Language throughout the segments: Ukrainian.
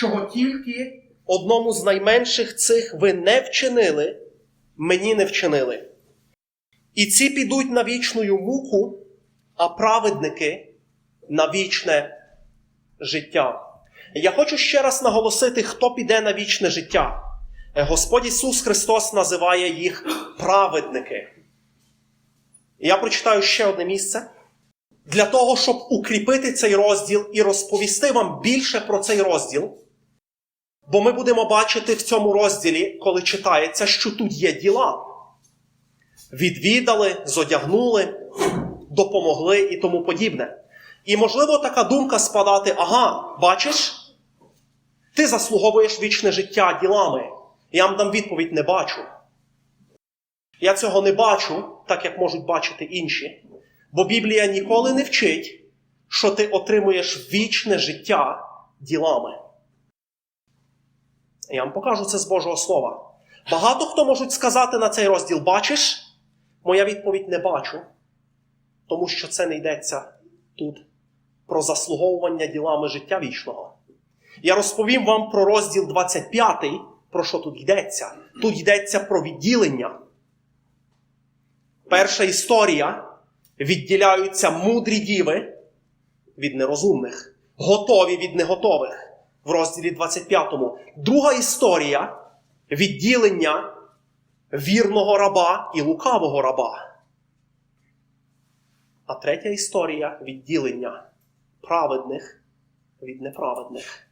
чого тільки одному з найменших цих ви не вчинили, мені не вчинили. І ці підуть на вічну муку, а праведники на вічне життя. Я хочу ще раз наголосити, хто піде на вічне життя. Господь Ісус Христос називає їх праведники. Я прочитаю ще одне місце. Для того, щоб укріпити цей розділ і розповісти вам більше про цей розділ. Бо ми будемо бачити в цьому розділі, коли читається, що тут є діла. Відвідали, зодягнули, допомогли і тому подібне. І можливо така думка спадати: ага, бачиш, ти заслуговуєш вічне життя ділами. Я вам дам відповідь не бачу. Я цього не бачу, так як можуть бачити інші. Бо Біблія ніколи не вчить, що ти отримуєш вічне життя ділами. Я вам покажу це з Божого Слова. Багато хто можуть сказати на цей розділ: бачиш? Моя відповідь не бачу, тому що це не йдеться тут про заслуговування ділами життя вічного. Я розповім вам про розділ 25, про що тут йдеться. Тут йдеться про відділення. Перша історія відділяються мудрі діви від нерозумних, готові від неготових в розділі 25. Друга історія відділення вірного раба і лукавого раба. А третя історія відділення праведних від неправедних.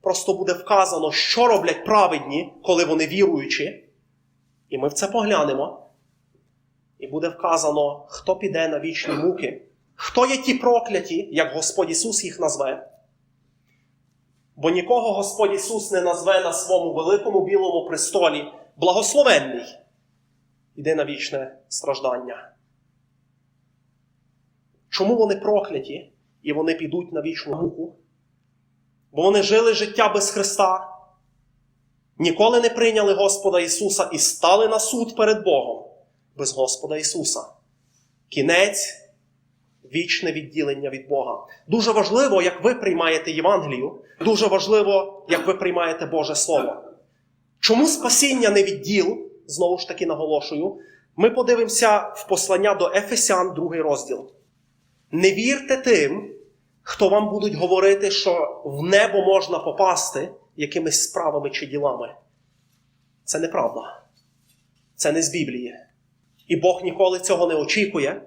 Просто буде вказано, що роблять праведні, коли вони віруючі. І ми в це поглянемо. І буде вказано, хто піде на вічні муки, хто є ті прокляті, як Господь Ісус їх назве. Бо нікого Господь Ісус не назве на своєму великому білому престолі благословенний. Іде на вічне страждання. Чому вони прокляті і вони підуть на вічну муку? Бо вони жили життя без Христа, ніколи не прийняли Господа Ісуса і стали на суд перед Богом без Господа Ісуса. Кінець вічне відділення від Бога. Дуже важливо, як ви приймаєте Євангелію, дуже важливо, як ви приймаєте Боже Слово. Чому спасіння не відділ? Знову ж таки наголошую, ми подивимося в послання до Ефесян, другий розділ. Не вірте тим, хто вам будуть говорити, що в небо можна попасти якимись справами чи ділами. Це неправда. Це не з Біблії. І Бог ніколи цього не очікує,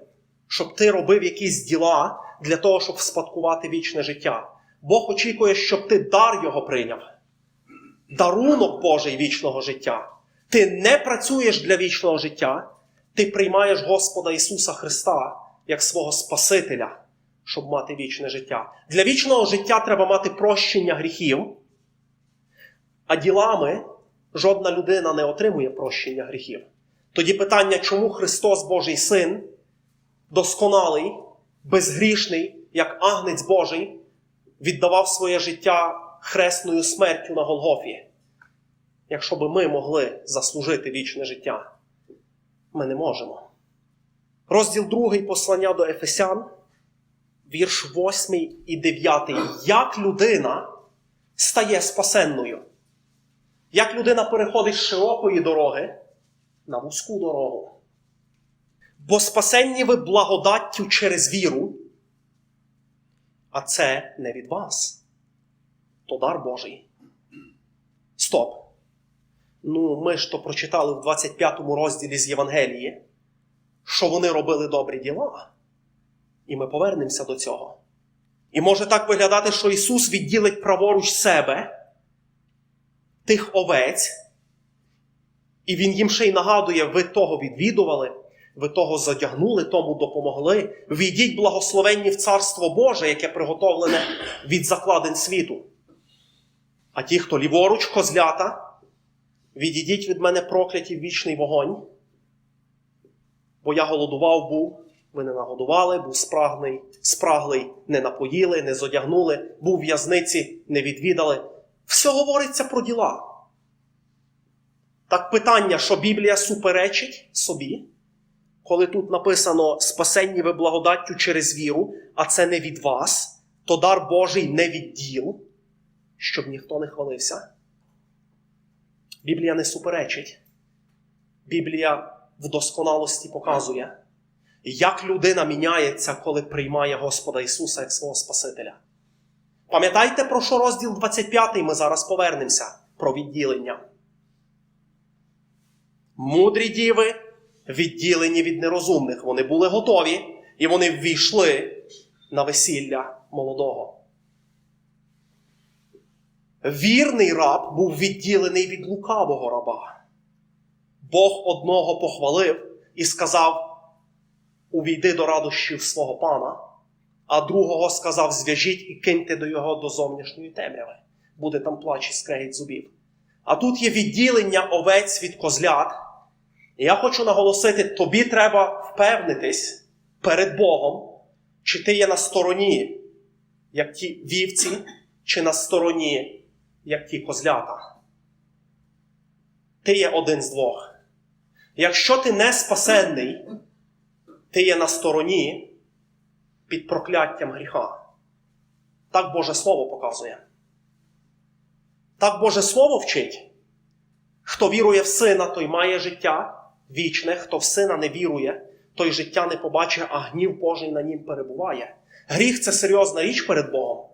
щоб ти робив якісь діла для того, щоб спадкувати вічне життя. Бог очікує, щоб ти дар Його прийняв. Дарунок Божий вічного життя. Ти не працюєш для вічного життя, ти приймаєш Господа Ісуса Христа як свого Спасителя, щоб мати вічне життя. Для вічного життя треба мати прощення гріхів, а ділами жодна людина не отримує прощення гріхів. Тоді питання, чому Христос Божий Син, досконалий, безгрішний, як агнець Божий, віддавав своє життя хресною смертю на Голгофі. Якщо би ми могли заслужити вічне життя, ми не можемо. Розділ 2 послання до Ефесян, вірш 8 і 9. Як людина стає спасенною? Як людина переходить з широкої дороги на вузьку дорогу? Бо спасенні ви благодаттю через віру, а це не від вас. То дар Божий. Стоп. Ну, ми ж то прочитали в 25 розділі з Євангелії, що вони робили добрі діла. І ми повернемося до цього. І може так виглядати, що Ісус відділить праворуч себе, тих овець, і Він їм ще й нагадує: ви того відвідували, ви того задягнули, тому допомогли. Війдіть благословенні в Царство Боже, яке приготовлене від закладин світу. А ті, хто ліворуч козлята, відійдіть від мене прокляті вічний вогонь. Бо я голодував був, ви не нагодували, був спрагний, спраглий, не напоїли, не зодягнули, був в'язниці, не відвідали. Все говориться про діла. Так питання, що Біблія суперечить собі, коли тут написано спасенні ви благодаттю через віру, а це не від вас, то дар Божий не від діл. щоб ніхто не хвалився. Біблія не суперечить. Біблія в досконалості показує, як людина міняється, коли приймає Господа Ісуса як свого Спасителя. Пам'ятаєте, про що розділ 25 ми зараз повернемося про відділення. Мудрі діви відділені від нерозумних. Вони були готові і вони ввійшли на весілля молодого. Вірний раб був відділений від лукавого раба. Бог одного похвалив і сказав: Увійди до радощів свого пана, а другого сказав: зв'яжіть і киньте до його до зовнішньої темряви. Буде там плач і скрегіт зубів. А тут є відділення овець від козлят. І я хочу наголосити: тобі треба впевнитись перед Богом, чи ти є на стороні, як ті вівці, чи на стороні, як ті козлята. Ти є один з двох. Якщо ти не спасенний, ти є на стороні під прокляттям гріха. Так Боже Слово показує. Так Боже Слово вчить. Хто вірує в сина, той має життя вічне, хто в сина не вірує, той життя не побачить, а гнів Божий на нім перебуває. Гріх це серйозна річ перед Богом.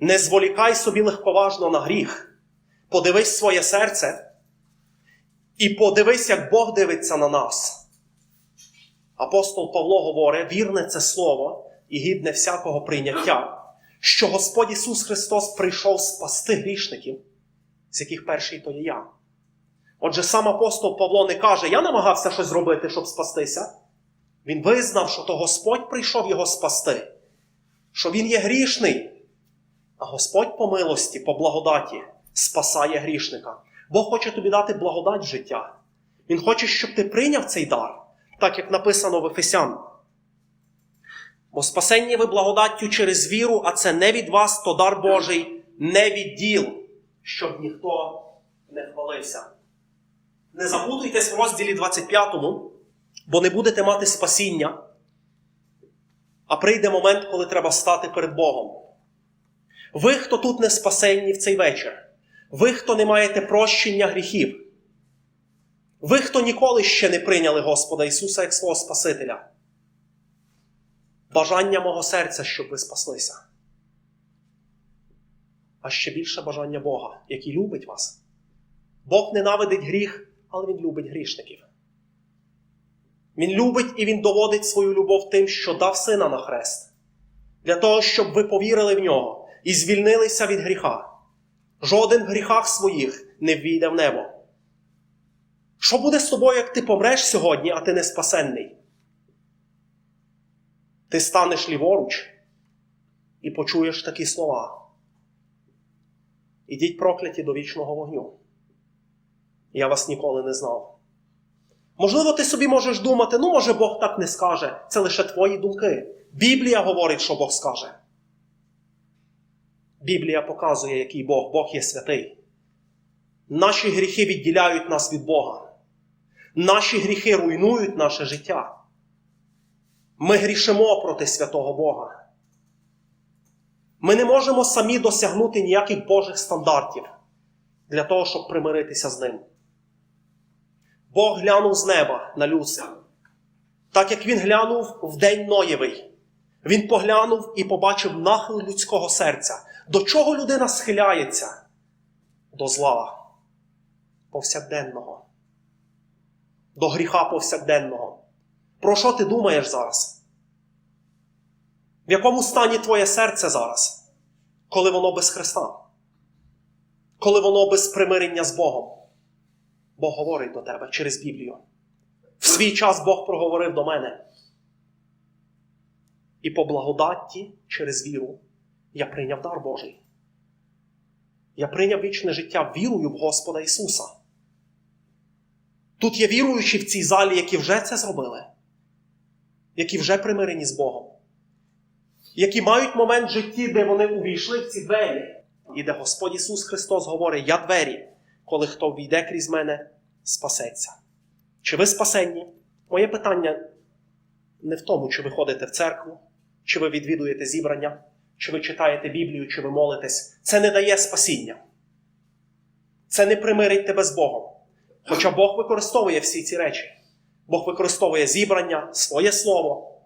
Не зволікай собі легковажно на гріх. Подивись своє серце і подивись, як Бог дивиться на нас. Апостол Павло говорить, вірне це слово і гідне всякого прийняття, що Господь Ісус Христос прийшов спасти грішників, з яких перший то є я. Отже, сам апостол Павло не каже, я намагався щось зробити, щоб спастися. Він визнав, що то Господь прийшов його спасти, що він є грішний. А Господь по милості, по благодаті спасає грішника. Бог хоче тобі дати благодать життя. Він хоче, щоб ти прийняв цей дар, так як написано в Ефесян. Бо спасенні ви благодаттю через віру, а це не від вас, то дар Божий, не від діл, щоб ніхто не хвалився. Не запутуйтесь в розділі 25, бо не будете мати спасіння, а прийде момент, коли треба стати перед Богом. Ви, хто тут не спасенні в цей вечір, ви, хто не маєте прощення гріхів, ви, хто ніколи ще не прийняли Господа Ісуса як свого Спасителя, бажання мого серця, щоб ви спаслися. А ще більше бажання Бога, який любить вас. Бог ненавидить гріх, але Він любить грішників. Він любить і Він доводить свою любов тим, що дав сина на хрест, для того, щоб ви повірили в нього і звільнилися від гріха. Жоден в гріхах своїх не ввійде в небо. Що буде з тобою, як ти помреш сьогодні, а ти не спасенний? Ти станеш ліворуч і почуєш такі слова. Ідіть прокляті до вічного вогню. Я вас ніколи не знав. Можливо, ти собі можеш думати, ну, може, Бог так не скаже. Це лише твої думки. Біблія говорить, що Бог скаже. Біблія показує, який Бог. Бог є святий. Наші гріхи відділяють нас від Бога. Наші гріхи руйнують наше життя. Ми грішимо проти святого Бога. Ми не можемо самі досягнути ніяких Божих стандартів для того, щоб примиритися з ним. Бог глянув з неба на людство, так як він глянув в день Ноєвий. Він поглянув і побачив нахил людського серця. До чого людина схиляється? До зла повсякденного, до гріха повсякденного. Про що ти думаєш зараз? В якому стані твоє серце зараз, коли воно без Христа? Коли воно без примирення з Богом? Бог говорить до тебе через Біблію. В свій час Бог проговорив до мене. І по благодаті через віру я прийняв дар Божий. Я прийняв вічне життя вірою в Господа Ісуса. Тут є віруючі в цій залі, які вже це зробили, які вже примирені з Богом, які мають момент в житті, де вони увійшли в ці двері, і де Господь Ісус Христос говорить: Я двері, коли хто війде крізь мене, спасеться. Чи ви спасенні? Моє питання не в тому, чи ви ходите в церкву, чи ви відвідуєте зібрання, чи ви читаєте Біблію, чи ви молитесь, це не дає спасіння. Це не примирить тебе з Богом. Хоча Бог використовує всі ці речі. Бог використовує зібрання, своє слово,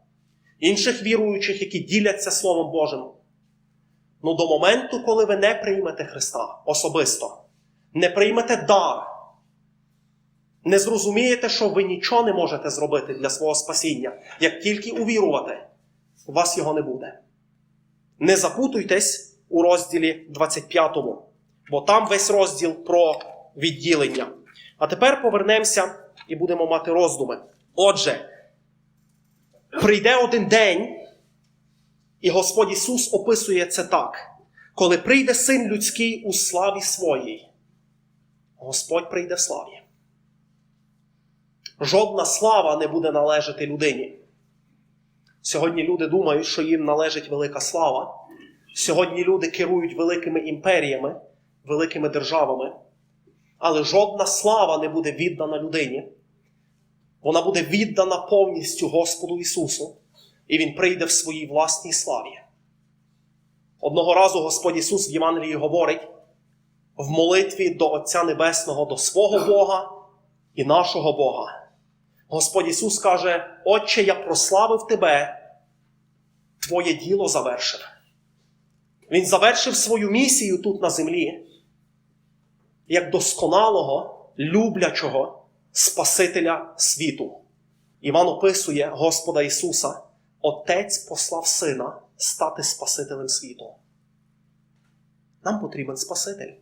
інших віруючих, які діляться Словом Божим. Ну до моменту, коли ви не приймете Христа особисто, не приймете дар, не зрозумієте, що ви нічого не можете зробити для свого спасіння, як тільки увірувати, у вас його не буде. Не запутуйтесь у розділі 25, бо там весь розділ про відділення. А тепер повернемося і будемо мати роздуми. Отже, прийде один день, і Господь Ісус описує це так: коли прийде син людський у славі своїй, Господь прийде в славі. Жодна слава не буде належати людині. Сьогодні люди думають, що їм належить велика слава. Сьогодні люди керують великими імперіями, великими державами, але жодна слава не буде віддана людині. Вона буде віддана повністю Господу Ісусу, і Він прийде в своїй власній славі. Одного разу Господь Ісус в Євангелії говорить в молитві до Отця Небесного, до свого Бога і нашого Бога. Господь Ісус каже: Отче, я прославив Тебе, Твоє діло завершив. Він завершив свою місію тут на землі, як досконалого, люблячого Спасителя світу. Іван описує Господа Ісуса, Отець послав Сина стати Спасителем світу. Нам потрібен Спаситель.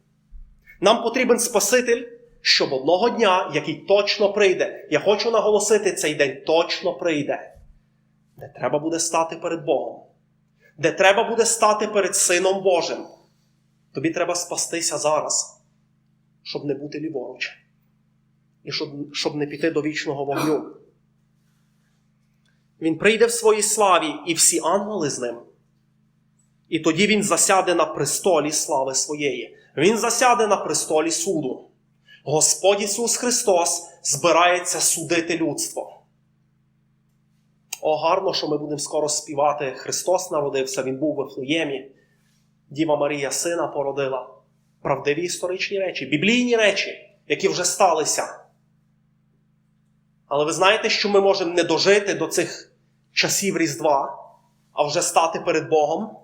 Нам потрібен Спаситель, щоб одного дня, який точно прийде, я хочу наголосити, цей день точно прийде, де треба буде стати перед Богом, де треба буде стати перед Сином Божим. Тобі треба спастися зараз, щоб не бути ліворуч, і щоб, щоб не піти до вічного вогню. Він прийде в своїй славі і всі ангели з ним. І тоді він засяде на престолі слави своєї. Він засяде на престолі суду. Господь Ісус Христос збирається судити людство. О, гарно, що ми будемо скоро співати. Христос народився, Він був в Вифлеємі. Діва Марія сина породила. Правдиві історичні речі, біблійні речі, які вже сталися. Але ви знаєте, що ми можемо не дожити до цих часів Різдва, а вже стати перед Богом?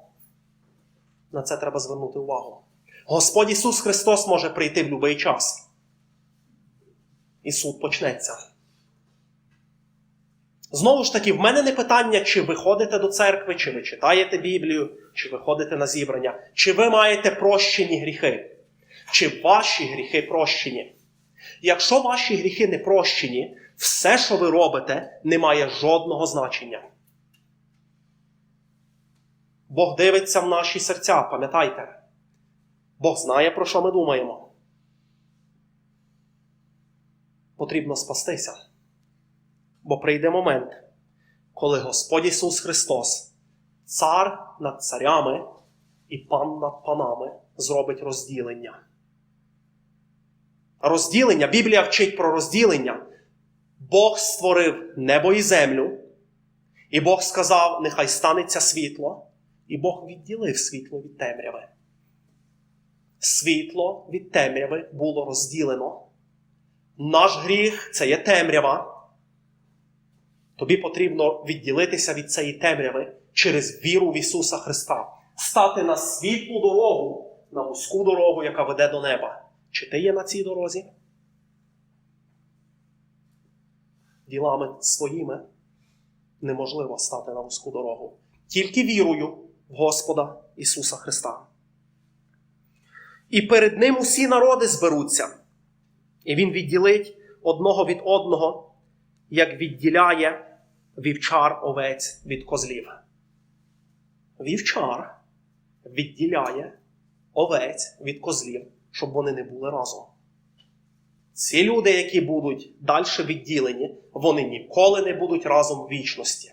На це треба звернути увагу. Господь Ісус Христос може прийти в будь-який час. І суд почнеться. Знову ж таки, в мене не питання, чи ви ходите до церкви, чи ви читаєте Біблію, чи ви ходите на зібрання, чи ви маєте прощені гріхи, чи ваші гріхи прощені. Якщо ваші гріхи не прощені, все, що ви робите, не має жодного значення. Бог дивиться в наші серця, пам'ятайте. Бог знає, про що ми думаємо. Потрібно спастися. Бо прийде момент, коли Господь Ісус Христос, цар над царями і пан над панами, зробить розділення. Розділення, Біблія вчить про розділення. Бог створив небо і землю, і Бог сказав: нехай станеться світло, і Бог відділив світло від темряви. Світло від темряви було розділено. Наш гріх це є темрява. Тобі потрібно відділитися від цієї темряви через віру в Ісуса Христа, стати на світлу дорогу, на вузьку дорогу, яка веде до неба. Чи ти є на цій дорозі? Ділами своїми неможливо стати на вузьку дорогу. Тільки вірою в Господа Ісуса Христа. І перед Ним усі народи зберуться, і Він відділить одного від одного, як відділяє вівчар овець від козлів. Вівчар відділяє овець від козлів, щоб вони не були разом. Ці люди, які будуть далі відділені, вони ніколи не будуть разом в вічності.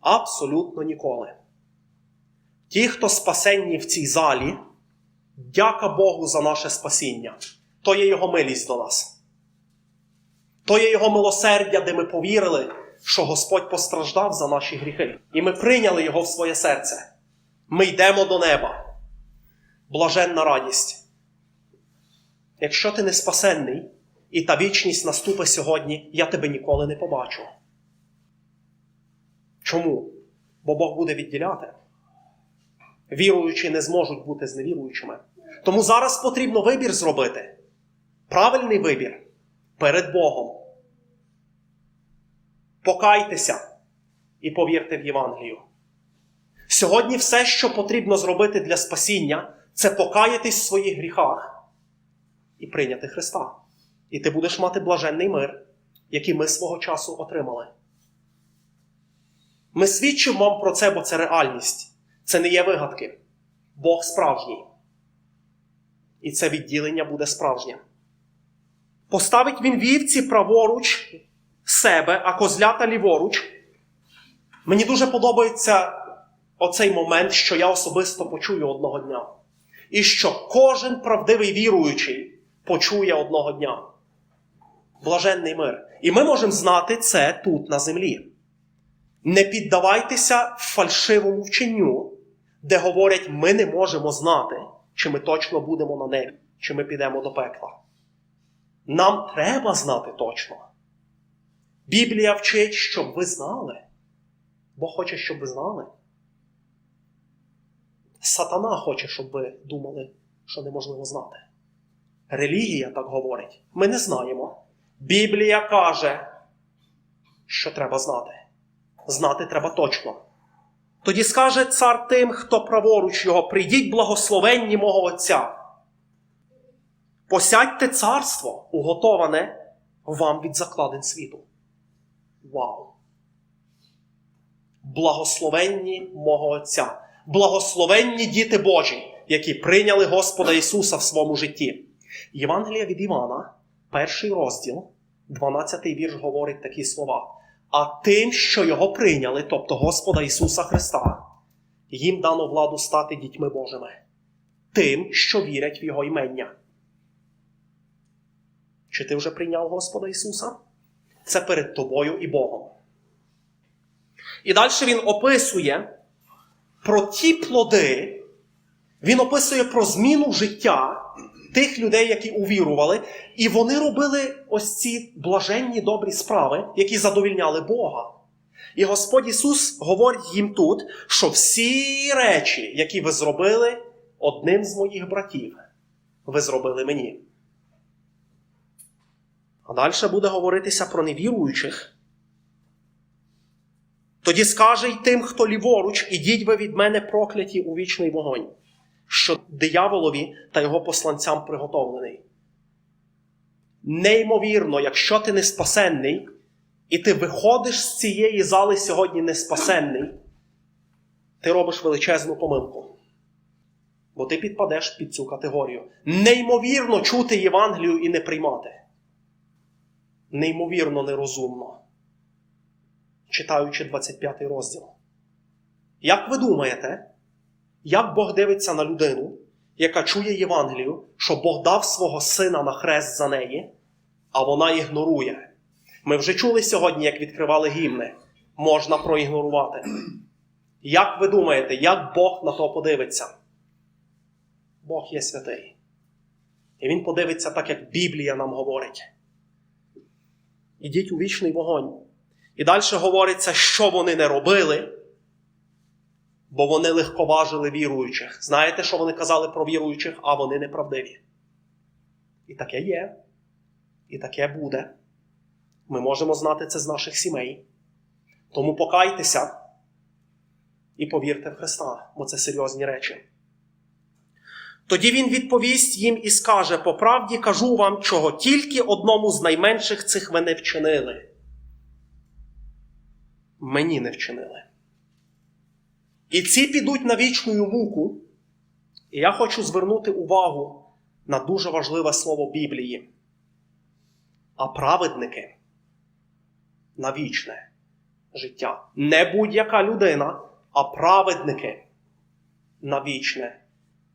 Абсолютно ніколи. Ті, хто спасенні в цій залі, дяка Богу за наше спасіння. То є Його милість до нас. То є Його милосердя, де ми повірили, що Господь постраждав за наші гріхи. І ми прийняли Його в своє серце. Ми йдемо до неба. Блаженна радість. Якщо ти не спасенний, і та вічність наступить сьогодні, я тебе ніколи не побачу. Чому? Бо Бог буде відділяти. Віруючі не зможуть бути з невіруючими. Тому зараз потрібно вибір зробити. Правильний вибір перед Богом. Покайтеся і повірте в Євангелію. Сьогодні все, що потрібно зробити для спасіння, це покаятись в своїх гріхах і прийняти Христа. І ти будеш мати блаженний мир, який ми свого часу отримали. Ми свідчимо вам про це, бо це реальність. Це не є вигадки. Бог справжній. І це відділення буде справжнє. Поставить він вівці праворуч себе, а козлята ліворуч. Мені дуже подобається оцей момент, що я особисто почую одного дня. І що кожен правдивий віруючий почує одного дня. Блаженний мир. І ми можемо знати це тут на землі. Не піддавайтеся фальшивому вченню, де говорять, ми не можемо знати, чи ми точно будемо на небі, чи ми підемо до пекла. Нам треба знати точно. Біблія вчить, щоб ви знали. Бог хоче, щоб ви знали. Сатана хоче, щоб ви думали, що неможливо знати. Релігія так говорить. Ми не знаємо. Біблія каже, що треба знати. Знати треба точно. Тоді скаже цар тим, хто праворуч його, прийдіть благословенні мого Отця. Посядьте царство, уготоване вам від закладин світу. Вау! Благословенні мого Отця, благословенні діти Божі, які прийняли Господа Ісуса в своєму житті. Євангелія від Івана, перший розділ, 12 вірш говорить такі слова. А тим, що його прийняли, тобто Господа Ісуса Христа, їм дано владу стати дітьми Божими, тим, що вірять в Його імення. Чи ти вже прийняв Господа Ісуса? Це перед тобою і Богом. І далі він описує про ті плоди, він описує про зміну життя тих людей, які увірували, і вони робили ось ці блаженні добрі справи, які задовільняли Бога. І Господь Ісус говорить їм тут, що всі речі, які ви зробили одним з моїх братів, ви зробили мені. А далі буде говоритися про невіруючих. Тоді скаже й тим, хто ліворуч, ідіть ви від мене прокляті у вічний вогонь, що дияволові та його посланцям приготовлений. Неймовірно, якщо ти не спасенний, і ти виходиш з цієї зали сьогодні не спасенний, ти робиш величезну помилку. Бо ти підпадеш під цю категорію. Неймовірно чути Євангелію і не приймати. Неймовірно нерозумно. Читаючи 25 розділ. Як ви думаєте, як Бог дивиться на людину, яка чує Євангелію, що Бог дав свого сина на хрест за неї, а вона ігнорує? Ми вже чули сьогодні, як відкривали гімни. Можна проігнорувати. Як ви думаєте, як Бог на то подивиться? Бог є святий. І Він подивиться так, як Біблія нам говорить. Ідіть у вічний вогонь. І далі говориться, що вони не робили, бо вони легковажили віруючих. Знаєте, що вони казали про віруючих, а вони неправдиві. І таке є. І таке буде. Ми можемо знати це з наших сімей. Тому покайтеся і повірте в Христа, бо це серйозні речі. Тоді він відповість їм і скаже: по правді кажу вам, чого тільки одному з найменших цих ви не вчинили. Мені не вчинили. І ці підуть на вічну муку. І я хочу звернути увагу на дуже важливе слово Біблії. А праведники на вічне життя. Не будь-яка людина, а праведники на вічне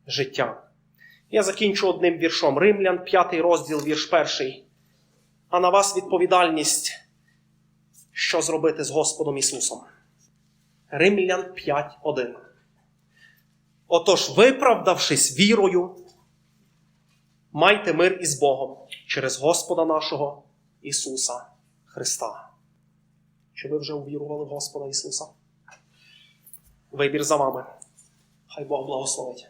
життя. Я закінчу одним віршом. Римлян, 5 розділ, вірш перший. А на вас відповідальність, що зробити з Господом Ісусом. Римлян 5.1. Отож, виправдавшись вірою, майте мир із Богом через Господа нашого Ісуса Христа. Чи ви вже увірували в Господа Ісуса? Вибір за вами. Хай Бог благословить.